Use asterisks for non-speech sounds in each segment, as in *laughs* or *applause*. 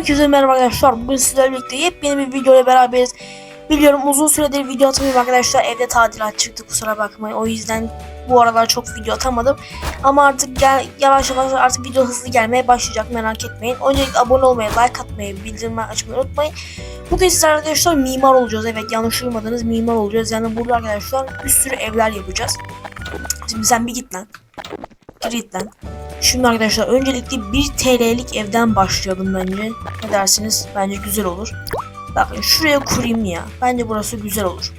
Herkese merhaba arkadaşlar. Bugün sizlerle birlikte yepyeni bir video ile beraberiz. Biliyorum uzun süredir video atamıyorum arkadaşlar. Evde tadilat çıktı kusura bakmayın. O yüzden bu aralar çok video atamadım. Ama artık gel, yavaş yavaş artık video hızlı gelmeye başlayacak merak etmeyin. Öncelikle abone olmayı, like atmayı, bildirim açmayı unutmayın. Bugün sizler arkadaşlar mimar olacağız. Evet yanlış duymadınız mimar olacağız. Yani burada arkadaşlar bir sürü evler yapacağız. Şimdi sen bir git lan. Bir git lan. Şimdi arkadaşlar öncelikle 1 TL'lik evden başlayalım bence. Ne dersiniz? Bence güzel olur. Bakın şuraya kurayım ya. Bence burası güzel olur.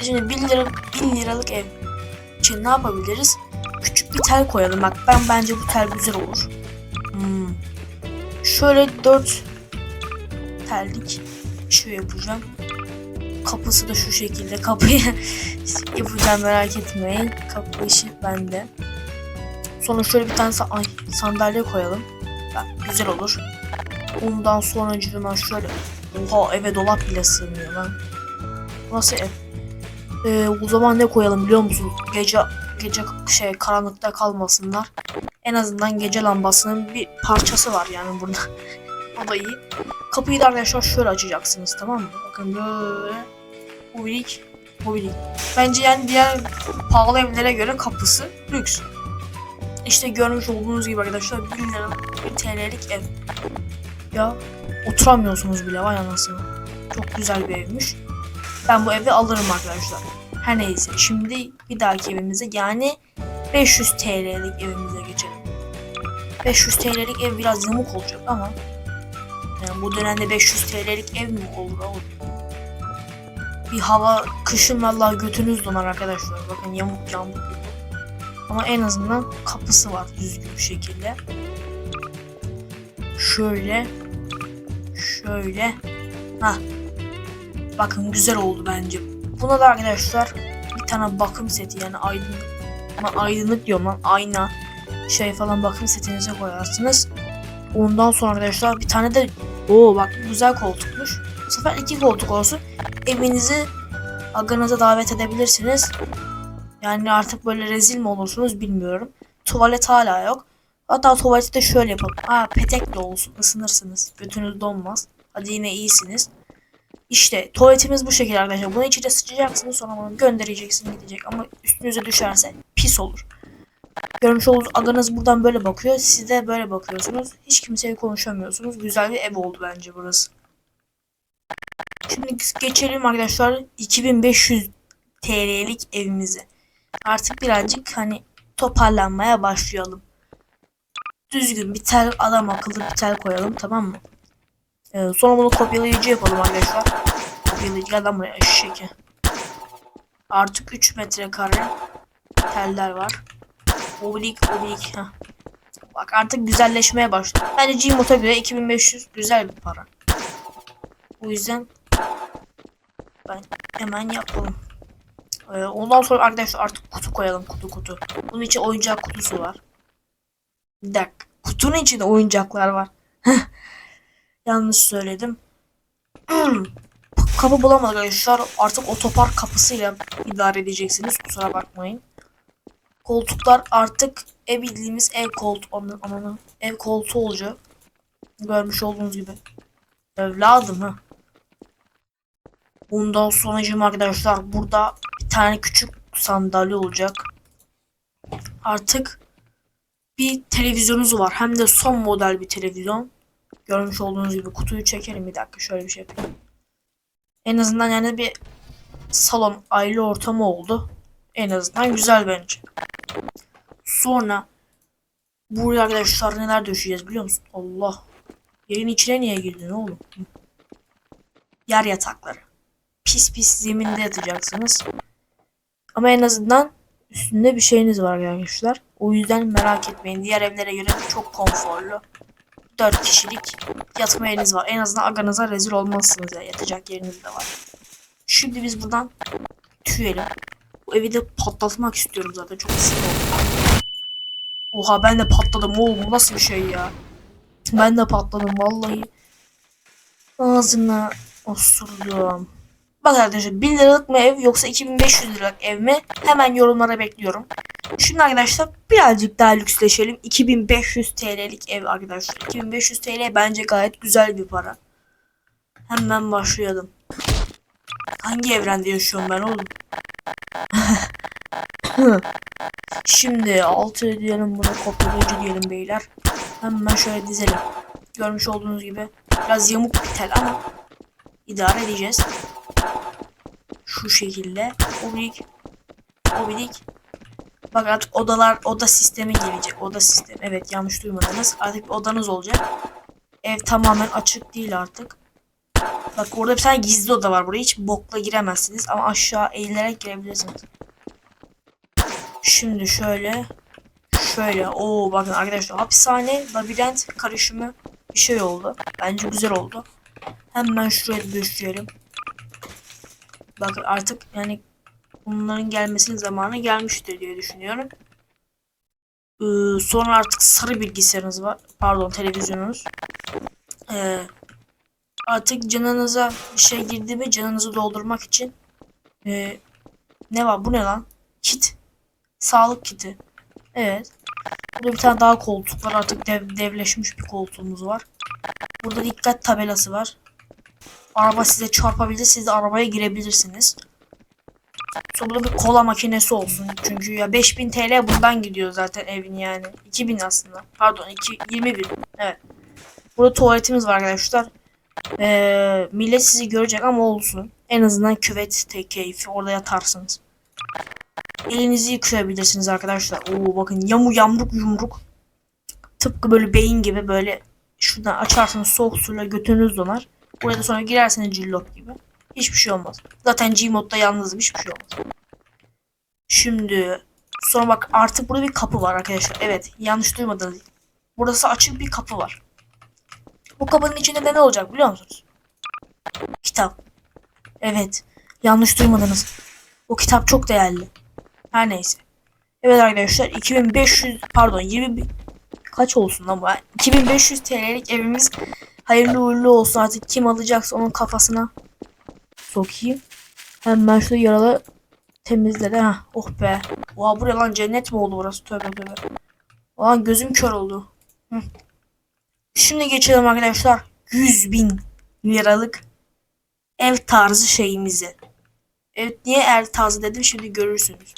Şimdi 1 lira 1000 liralık ev için ne yapabiliriz? Küçük bir tel koyalım. Bak ben bence bu tel güzel olur. Hmm. Şöyle 4 tellik şu yapacağım. Kapısı da şu şekilde. Kapıyı *laughs* yapacağım merak etmeyin. Kapı işi bende. Sonra şöyle bir tane ay, sandalye koyalım. Bak güzel olur. Ondan sonra cürümen şöyle. Oha eve dolap bile sığmıyor lan. Nasıl ev? Ee, o zaman ne koyalım biliyor musun? Gece gece şey karanlıkta kalmasınlar. En azından gece lambasının bir parçası var yani burada. *laughs* o da iyi. Kapıyı da arkadaşlar şöyle açacaksınız tamam mı? Bakın böyle. Mobilik. Mobilik. Bence yani diğer pahalı evlere göre kapısı lüks. İşte görmüş olduğunuz gibi arkadaşlar 1 liralık 1 TL'lik ev. Ya oturamıyorsunuz bile vay anasını. Çok güzel bir evmiş. Ben bu evi alırım arkadaşlar. Her neyse şimdi bir dahaki evimize yani 500 TL'lik evimize geçelim. 500 TL'lik ev biraz yamuk olacak ama yani bu dönemde 500 TL'lik ev mi olur oğlum? Bir hava kışın vallahi götünüz donar arkadaşlar. Bakın yamuk yamuk ama en azından kapısı var düzgün bir şekilde. Şöyle. Şöyle. Ha. Bakın güzel oldu bence. Buna da arkadaşlar bir tane bakım seti yani aydınlık. Ama aydınlık diyorum lan ayna. Şey falan bakım setinize koyarsınız. Ondan sonra arkadaşlar bir tane de Oo bak güzel koltukmuş. Sefer iki koltuk olsun. Evinizi aganıza davet edebilirsiniz. Yani artık böyle rezil mi olursunuz bilmiyorum. Tuvalet hala yok. Hatta tuvaleti de şöyle yapalım. Aa petekle olsun ısınırsınız. Götünüz donmaz. Hadi yine iyisiniz. İşte tuvaletimiz bu şekilde arkadaşlar. Bunu içine sıçacaksınız sonra bunu göndereceksin gidecek. Ama üstünüze düşerse pis olur. Görmüş olduğunuz aganız buradan böyle bakıyor. Siz de böyle bakıyorsunuz. Hiç kimseye konuşamıyorsunuz. Güzel bir ev oldu bence burası. Şimdi geçelim arkadaşlar 2500 TL'lik evimize artık birazcık hani toparlanmaya başlayalım. Düzgün bir tel adam akıllı bir tel koyalım tamam mı? Ee, sonra bunu kopyalayıcı yapalım arkadaşlar. Kopyalayıcı lan buraya eşek. Artık 3 metrekare teller var. Oblik oblik. Heh. Bak artık güzelleşmeye başladı. Bence Gmod'a göre 2500 güzel bir para. O yüzden ben hemen yapalım. Ee, ondan sonra arkadaşlar artık kutu koyalım kutu kutu. Bunun için oyuncak kutusu var. Bir dakika. Kutunun içinde oyuncaklar var. Yanlış söyledim. Kapı bulamadık arkadaşlar. Artık otopark kapısıyla idare edeceksiniz. Kusura bakmayın. Koltuklar artık ev bildiğimiz ev koltuğu. Ananı, ananı. Ev koltuğu olacak. Görmüş olduğunuz gibi. Evladım ha. Bundan sonracığım arkadaşlar burada tane küçük sandalye olacak. Artık bir televizyonunuz var. Hem de son model bir televizyon. Görmüş olduğunuz gibi kutuyu çekelim bir dakika şöyle bir şey yapayım. En azından yani bir salon aile ortamı oldu. En azından güzel bence. Sonra buraya arkadaşlar neler döşeyeceğiz biliyor musun? Allah. Yerin içine niye girdin oğlum? Yer yatakları pis pis zeminde yatacaksınız. Ama en azından üstünde bir şeyiniz var arkadaşlar. O yüzden merak etmeyin. Diğer evlere göre çok konforlu. 4 kişilik yatma yeriniz var. En azından aganıza rezil olmazsınız ya. Yatacak yeriniz de var. Şimdi biz buradan tüyelim. Bu evi de patlatmak istiyorum zaten. Çok sinir oldum. Oha ben de patladım oğlum. Bu nasıl bir şey ya? Ben de patladım vallahi. Ağzına osurdum. Bak arkadaşlar 1000 liralık mı ev yoksa 2500 liralık ev mi? Hemen yorumlara bekliyorum. Şimdi arkadaşlar birazcık daha lüksleşelim. 2500 TL'lik ev arkadaşlar. 2500 TL bence gayet güzel bir para. Hemen başlayalım. Hangi evrende yaşıyorum ben oğlum? *laughs* Şimdi 6 diyelim bunu kopyalayıcı diyelim beyler. Hemen şöyle dizelim. Görmüş olduğunuz gibi biraz yamuk bir tel ama idare edeceğiz. Şu şekilde. Obilik. Obilik. Bak artık odalar oda sistemi gelecek. Oda sistemi. Evet yanlış duymadınız. Artık bir odanız olacak. Ev tamamen açık değil artık. Bak orada bir tane gizli oda var. Buraya hiç bokla giremezsiniz ama aşağı eğilerek girebilirsiniz. Şimdi şöyle şöyle o bakın arkadaşlar hapishane labirent karışımı bir şey oldu. Bence güzel oldu. Hemen şuraya düşürelim. Bakın artık yani bunların gelmesinin zamanı gelmiştir diye düşünüyorum. Ee, sonra artık sarı bilgisayarınız var. Pardon televizyonunuz. Ee, artık canınıza bir şey girdi mi canınızı doldurmak için ee, ne var bu ne lan? Kit. Sağlık kiti. Evet. Burada bir tane daha koltuk var. Artık dev, devleşmiş bir koltuğumuz var. Burada dikkat tabelası var. Araba size çarpabilir. Siz de arabaya girebilirsiniz. Sonra burada bir kola makinesi olsun. Çünkü ya 5000 TL bundan gidiyor zaten evin yani. 2000 aslında. Pardon 2, 20 bin. Evet. Burada tuvaletimiz var arkadaşlar. Ee, millet sizi görecek ama olsun. En azından küvet tek keyfi. Orada yatarsınız. Elinizi yıkayabilirsiniz arkadaşlar. Oo bakın yamu yamruk yumruk. Tıpkı böyle beyin gibi böyle şuradan açarsınız soğuk suyla götünüz donar. Buraya da sonra girerseniz cillop gibi. Hiçbir şey olmaz. Zaten Gmod'da yalnızım hiçbir şey olmaz. Şimdi sonra bak artık burada bir kapı var arkadaşlar. Evet yanlış duymadınız. Burası açık bir kapı var. Bu kapının içinde de ne olacak biliyor musunuz? Kitap. Evet. Yanlış duymadınız. O kitap çok değerli. Her neyse. Evet arkadaşlar 2500 pardon 20 bin- kaç olsun lan bu? 2500 TL'lik evimiz hayırlı uğurlu olsun artık kim alacaksa onun kafasına sokayım. Hemen şu yaralı temizle de. Heh, oh be. Oha buraya lan cennet mi oldu burası? Tövbe tövbe. Ulan gözüm kör oldu. Hı. Şimdi geçelim arkadaşlar. 100 bin liralık ev tarzı şeyimize. Evet niye ev tarzı dedim şimdi görürsünüz.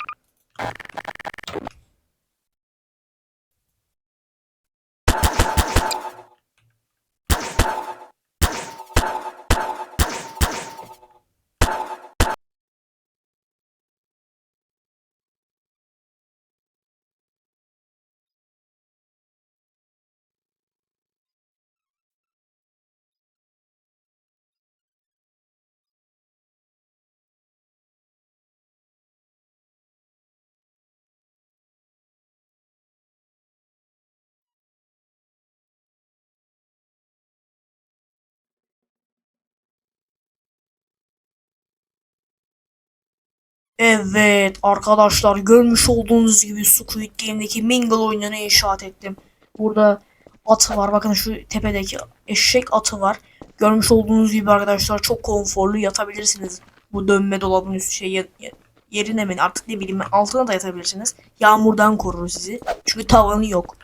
Evet arkadaşlar görmüş olduğunuz gibi Squid Game'deki Mingle oyununu inşaat ettim. Burada atı var bakın şu tepedeki eşek atı var. Görmüş olduğunuz gibi arkadaşlar çok konforlu yatabilirsiniz. Bu dönme dolabın üstü şey ye- ye- yerine mi artık ne bileyim altına da yatabilirsiniz. Yağmurdan korur sizi. Çünkü tavanı yok.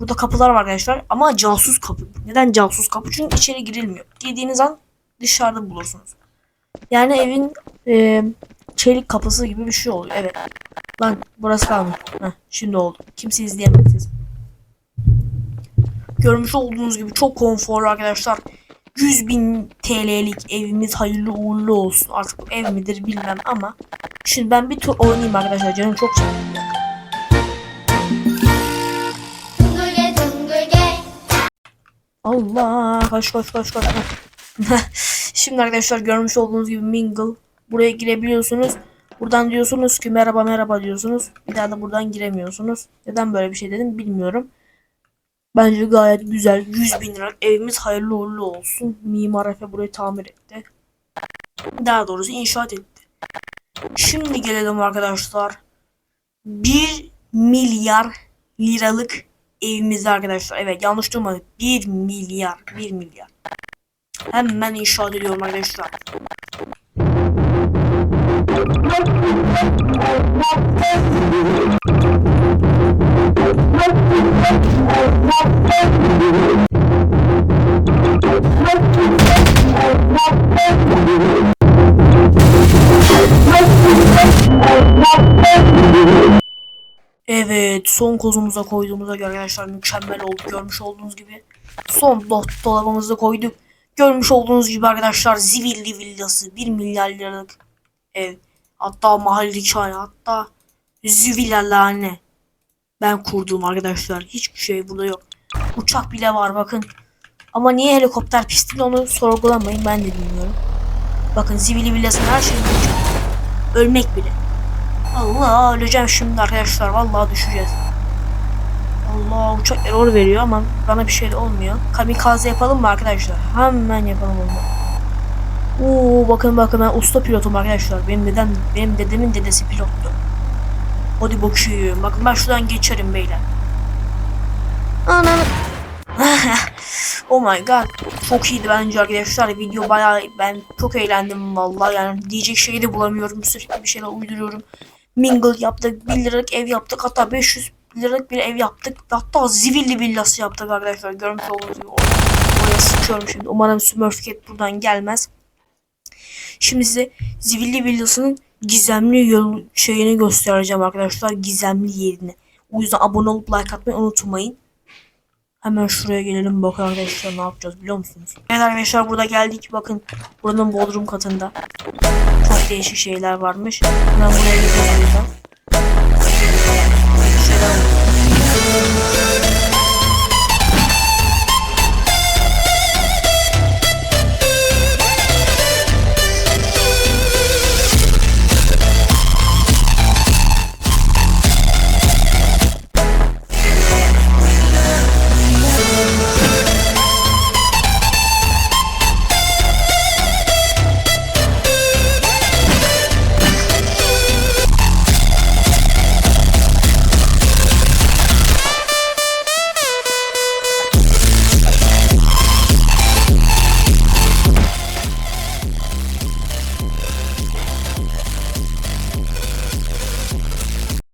Burada kapılar var arkadaşlar ama casus kapı. Neden casus kapı? Çünkü içeri girilmiyor. Girdiğiniz an dışarıda bulursunuz. Yani evin e, çelik kapısı gibi bir şey oluyor. Evet. Lan burası kalmadı. Heh, şimdi oldu. Kimse izleyemez siz. Görmüş olduğunuz gibi çok konforlu arkadaşlar. 100 bin TL'lik evimiz hayırlı uğurlu olsun. Artık ev midir bilmem ama. Şimdi ben bir tur oynayayım arkadaşlar. Canım çok çekti. Allah koş koş koş koş. *laughs* Şimdi arkadaşlar görmüş olduğunuz gibi Mingle Buraya girebiliyorsunuz. Buradan diyorsunuz ki merhaba merhaba diyorsunuz. Bir daha da buradan giremiyorsunuz. Neden böyle bir şey dedim bilmiyorum. Bence gayet güzel. 100 bin lira. Evimiz hayırlı uğurlu olsun. Mimar Efe burayı tamir etti. Daha doğrusu inşaat etti. Şimdi gelelim arkadaşlar. 1 milyar liralık evimiz arkadaşlar. Evet yanlış duymadık. 1 milyar. 1 milyar. Hemen inşaat ediyorum arkadaşlar. Evet son kozumuza koyduğumuza göre arkadaşlar mükemmel oldu görmüş olduğunuz gibi. Son do- dolabımızda koyduk. Görmüş olduğunuz gibi arkadaşlar Zivilli villası 1 milyar liralık ev. Hatta mahallikane hatta Zivillalane. Ben kurdum arkadaşlar. Hiçbir şey burada yok. Uçak bile var bakın. Ama niye helikopter pisti onu sorgulamayın ben de bilmiyorum. Bakın Zivili villasının her şeyi uçak. Ölmek bile. Allah öleceğim şimdi arkadaşlar. Vallahi düşeceğiz. Allah uçak error veriyor ama bana bir şey olmuyor. Kamikaze yapalım mı arkadaşlar? Hemen yapalım onu. Oo bakın bakın ben usta pilotum arkadaşlar. Benim dedem benim dedemin dedesi pilottu. Hadi bakayım. Bakın ben şuradan geçerim beyler. Ananı. *laughs* oh my god. Çok iyiydi bence arkadaşlar. Video bayağı ben çok eğlendim vallahi. Yani diyecek şey de bulamıyorum. Sürekli bir şeyler uyduruyorum. Mingle yaptık. 1 liralık ev yaptık. Hatta 500 liralık bir ev yaptık. Hatta zivilli villası yaptık arkadaşlar. Görmüş olduğunuz gibi. Oraya, sıçıyorum şimdi. Umarım Smurfcat buradan gelmez. Şimdi size zivilli villasının gizemli yol şeyini göstereceğim arkadaşlar. Gizemli yerini. O yüzden abone olup like atmayı unutmayın. Hemen şuraya gelelim bakın arkadaşlar ne yapacağız biliyor musunuz? Evet arkadaşlar burada geldik bakın buranın bodrum katında çok değişik şeyler varmış. Ben buraya gidiyorum